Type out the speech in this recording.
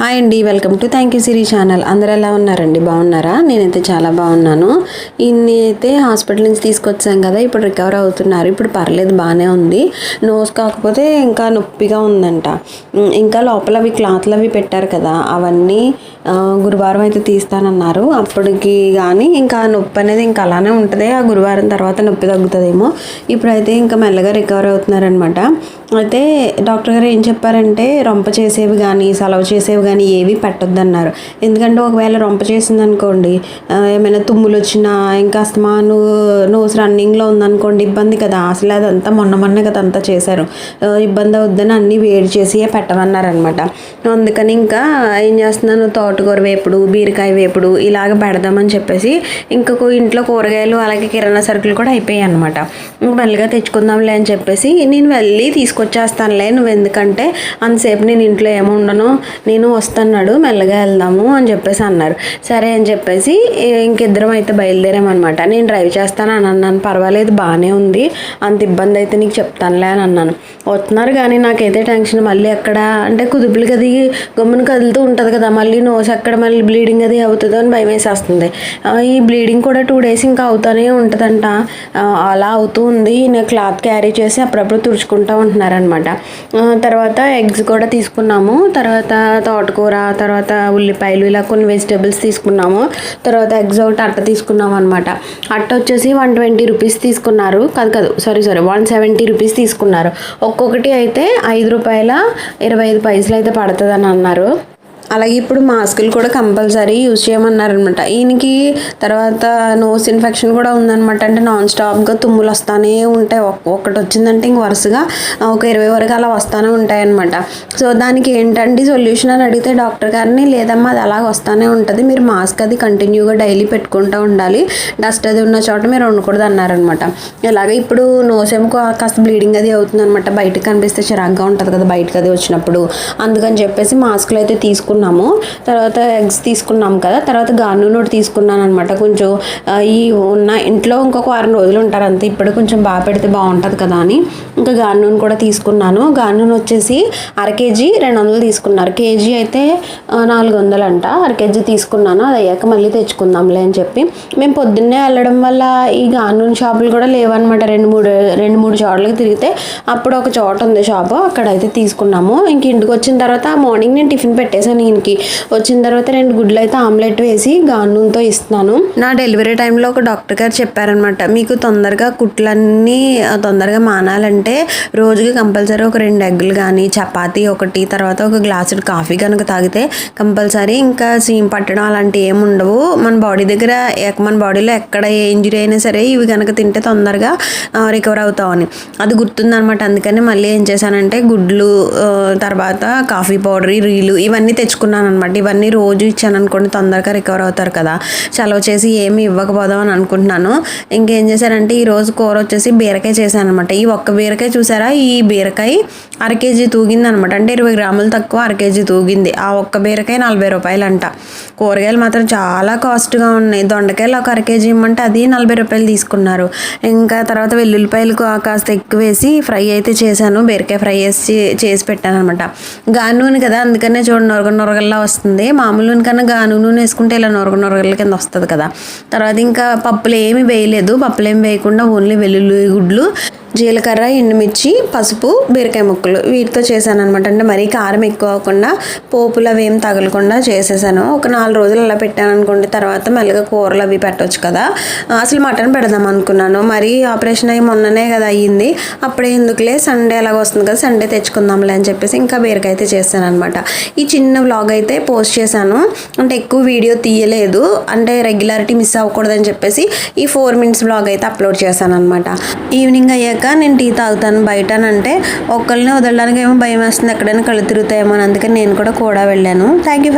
Hi అండి welcome to thank you Siri channel. అందరు ఎలా ఉన్నారండి? బాగున్నారా? నేనైతే చాలా బాగున్నాను. ఇన్ని అయితే హాస్పిటల్ నుంచి తీసుకొచ్చాం కదా ఇప్పుడు రికవర్ అవుతున్నారు. ఇప్పుడు పర్లేదు బాగానే ఉంది. నోస్ కాకపోతే ఇంకా నొప్పిగా ఉందంట. ఇంకా లోపల అవి క్లాత్లు అవి పెట్టారు కదా అవన్నీ గురువారం అయితే తీస్తానన్నారు. అప్పటికి కానీ ఇంకా నొప్పి అనేది ఇంకా అలానే ఉంటుంది. ఆ గురువారం తర్వాత నొప్పి తగ్గుతుందేమో. ఇప్పుడైతే ఇంకా మెల్లగా రికవర్ అవుతున్నారనమాట అయితే డాక్టర్ గారు ఏం చెప్పారంటే రొంప చేసేవి కానీ సెలవు చేసేవి కానీ ఏవి పెట్టొద్దన్నారు. ఎందుకంటే ఒకవేళ రొంప చేసింది అనుకోండి ఏమైనా తుమ్ములు వచ్చినా ఇంకా అస్తమాను నోస్ రన్నింగ్లో ఉందనుకోండి ఇబ్బంది కదా. అసలు అదంతా మొన్న మొన్న కదా అంతా చేశారు. ఇబ్బంది అవుద్దని అన్నీ వేడి చేసి పెట్టమన్నారనమాట అందుకని ఇంకా ఏం చేస్తున్నాను తోటకూర వేపుడు బీరకాయ వేపుడు ఇలాగ పెడదామని చెప్పేసి ఇంకా ఇంట్లో కూరగాయలు అలాగే కిరాణా సరుకులు కూడా అయిపోయాయి అనమాట ఇంక మెల్లగా తెచ్చుకుందాంలే అని చెప్పేసి నేను వెళ్ళి తీసుకొచ్చేస్తానులే. నువ్వు ఎందుకంటే అంతసేపు నేను ఇంట్లో ఏముండను నేను వస్తున్నాడు మెల్లగా వెళ్దాము అని చెప్పేసి అన్నారు సరే అని చెప్పేసి ఇంకిద్దరం అయితే బయలుదేరామన్నమాట. నేను డ్రైవ్ చేస్తాను అని అన్నాను. పర్వాలేదు బాగానే ఉంది. అంత ఇబ్బంది అయితే నీకు చెప్తానులే అని అన్నాను. వస్తున్నారు కానీ నాకైతే టెన్షన్. మళ్ళీ ఎక్కడ అంటే కుదుపులు కది గమ్మున కదులుతూ ఉంటుంది కదా మళ్ళీ నోస్ ఎక్కడ మళ్ళీ బ్లీడింగ్ అది అవుతుందో అని భయం వేసేస్తుంది. ఈ బ్లీడింగ్ కూడా టూ డేస్ ఇంకా అవుతూనే ఉంటుందంట. అలా అవుతూ ఉంది. నేను క్లాత్ క్యారీ చేసి అప్పుడప్పుడు తుడుచుకుంటూ ఉంటున్నారనమాట. తర్వాత ఎగ్స్ కూడా తీసుకున్నాము. తర్వాత తోటకూర తర్వాత ఉల్లిపాయలు ఇలా కొన్ని వెజిటేబుల్స్ తీసుకున్నాము. తర్వాత ఎగ్స్ ఒకటి అట్ట తీసుకున్నాము అనమాట. అట్ట వచ్చేసి వన్ ట్వంటీ రూపీస్ తీసుకున్నారు. కాదు కాదు sorry sorry one seventy rupees తీసుకున్నారు. ఒక్కొక్కటి అయితే ఐదు రూపాయల ఇరవై ఐదు పైసలు అయితే పడుతుందని అన్నారు. అలాగే ఇప్పుడు మాస్కులు కూడా కంపల్సరీ యూజ్ చేయమన్నారనమాట. ఈయనకి తర్వాత నోస్ ఇన్ఫెక్షన్ కూడా ఉందనమాట. అంటే నాన్ స్టాప్గా తుమ్ములు వస్తానే ఉంటాయి. ఒకటి వచ్చిందంటే ఇంక వరుసగా ఒక ఇరవై వరకు అలా వస్తూనే ఉంటాయి అనమాట సో దానికి ఏంటండి సొల్యూషన్ అని అడిగితే డాక్టర్ గారిని లేదమ్మా అది అలాగ వస్తూనే ఉంటుంది. మీరు మాస్క్ అది కంటిన్యూగా డైలీ పెట్టుకుంటూ ఉండాలి. డస్ట్ అది ఉన్న చోట మీరు ఉండకూడదు అన్నారనమాట. ఇలాగే ఇప్పుడు నోస్ ఏమో కాస్త బ్లీడింగ్ అది అవుతుంది అనమాట బయటకు కనిపిస్తే చిరాగ్గా ఉంటుంది కదా బయటకు అది వచ్చినప్పుడు. అందుకని చెప్పేసి మాస్కులు అయితే తీసుకుని తీసుకున్నాము. తర్వాత ఎగ్స్ తీసుకున్నాం కదా తర్వాత గాను నోటి తీసుకున్నాను అనమాట కొంచెం ఈ ఉన్న ఇంట్లో ఇంకొక వారం రోజులు ఉంటారు అంతే. ఇప్పుడు కొంచెం బాగా పెడితే బాగుంటుంది కదా అని. ఇంకా గాను నూనె కూడా తీసుకున్నాను. గానూన్ నూనె వచ్చేసి అర కేజీ రెండు వందలు తీసుకున్నారు. కేజీ అయితే నాలుగు వందలు అంట అర కేజీ తీసుకున్నాను. అది అయ్యాక మళ్ళీ తెచ్చుకుందాంలే అని చెప్పి. మేము పొద్దున్నే వెళ్ళడం వల్ల ఈ గాను షాపులు కూడా లేవన్నమాట. రెండు మూడు రెండు మూడు చోట్లకి తిరిగితే అప్పుడు ఒక చోట ఉంది షాపు. అక్కడైతే తీసుకున్నాము. ఇంక ఇంటికి వచ్చిన తర్వాత మార్నింగ్ నేను టిఫిన్ పెట్టేశాను. ఈయనకి వచ్చిన తర్వాత రెండు గుడ్లు అయితే ఆమ్లెట్ వేసి గానుంతో ఇస్తున్నాను. నా డెలివరీ టైంలో ఒక డాక్టర్ గారు చెప్పారనమాట మీకు తొందరగా కుట్లన్నీ తొందరగా మానాలంటే రోజుకి కంపల్సరీ ఒక రెండు ఎగ్గులు కానీ చపాతీ ఒకటి తర్వాత ఒక గ్లాసుడు కాఫీ కనుక తాగితే కంపల్సరీ ఇంకా సీమ్ పట్టడం అలాంటివి ఏమి ఉండవు. మన బాడీ దగ్గర మన బాడీలో ఎక్కడ ఏ ఇంజురీ అయినా సరే ఇవి కనుక తింటే తొందరగా రికవర్ అవుతామని అది గుర్తుందనమాట అందుకని మళ్ళీ ఏం చేశానంటే గుడ్లు తర్వాత కాఫీ పౌడర్ రీలు ఇవన్నీ తెచ్చుకున్నాను. అనమాట ఇవన్నీ రోజు ఇచ్చాను అనుకోండి తొందరగా రికవర్ అవుతారు కదా. చలవ చేసి ఏమి ఇవ్వకపోదాం అని అనుకుంటున్నాను. ఇంకేం చేశానంటే ఈ రోజు కూర వచ్చేసి బీరకాయ చేశాను అనమాట ఈ ఒక్క బీరకాయ చూసారా? ఈ బీరకాయ అర కేజీ తూగింది అనమాట అంటే ఇరవై గ్రాములు తక్కువ అర కేజీ తూగింది. ఆ ఒక్క బీరకాయ నలభై రూపాయలు అంట కూరగాయలు మాత్రం చాలా కాస్ట్గా ఉన్నాయి. దొండకాయలు ఒక అర కేజీ ఇమ్మంటే అది నలభై రూపాయలు తీసుకున్నారు. ఇంకా తర్వాత వెల్లుల్లిపాయలు కాస్త ఎక్కువ వేసి ఫ్రై అయితే చేశాను. బీరకాయ ఫ్రై చేసి చేసి పెట్టాను అనమాట గాను నూనె కదా అందుకనే చూడండి నొరగ నొరగల్లా వస్తుంది. మామూలు నూనె కన్నా గాను నూనె వేసుకుంటే ఇలా నొరగ నొరగల కింద వస్తుంది కదా. తర్వాత ఇంకా పప్పులు ఏమి వేయలేదు. పప్పులు ఏమి వేయకుండా ఓన్లీ వెల్లుల్లి గుడ్లు జీలకర్ర ఎండుమిర్చి పసుపు బీరకాయ ముక్కలు వీటితో చేశాను అనమాట అంటే మరీ కారం ఎక్కువ అవ్వకుండా పోపులు అవి ఏం తగలకుండా చేసేసాను. ఒక నాలుగు రోజులు అలా పెట్టాను అనుకోండి తర్వాత మెల్లగా కూరలు అవి పెట్టవచ్చు కదా. అసలు మటన్ పెడదాం అనుకున్నాను. మరి ఆపరేషన్ అయ్యి మొన్ననే కదా అయ్యింది. అప్పుడే ఎందుకులే సండే అలాగ వస్తుంది కదా సండే తెచ్చుకుందాంలే అని చెప్పేసి ఇంకా బీరకాయ అయితే చేశాను అనమాట ఈ చిన్న వ్లాగ్ అయితే పోస్ట్ చేశాను. అంటే ఎక్కువ వీడియో తీయలేదు. అంటే రెగ్యులారిటీ మిస్ అవ్వకూడదని చెప్పేసి ఈ ఫోర్ మినిట్స్ వ్లాగ్ అయితే అప్లోడ్ చేశాను అనమాట ఈవినింగ్ అయ్యాక నేను టీ తాగుతాను బయట అంటే ఒక్కరిని వదలడానికి ఏమో భయం వేస్తుంది ఎక్కడైనా కళ్ళు తిరుగుతాయేమో అని. అందుకని నేను కూడా కూడా వెళ్ళాను. Thank you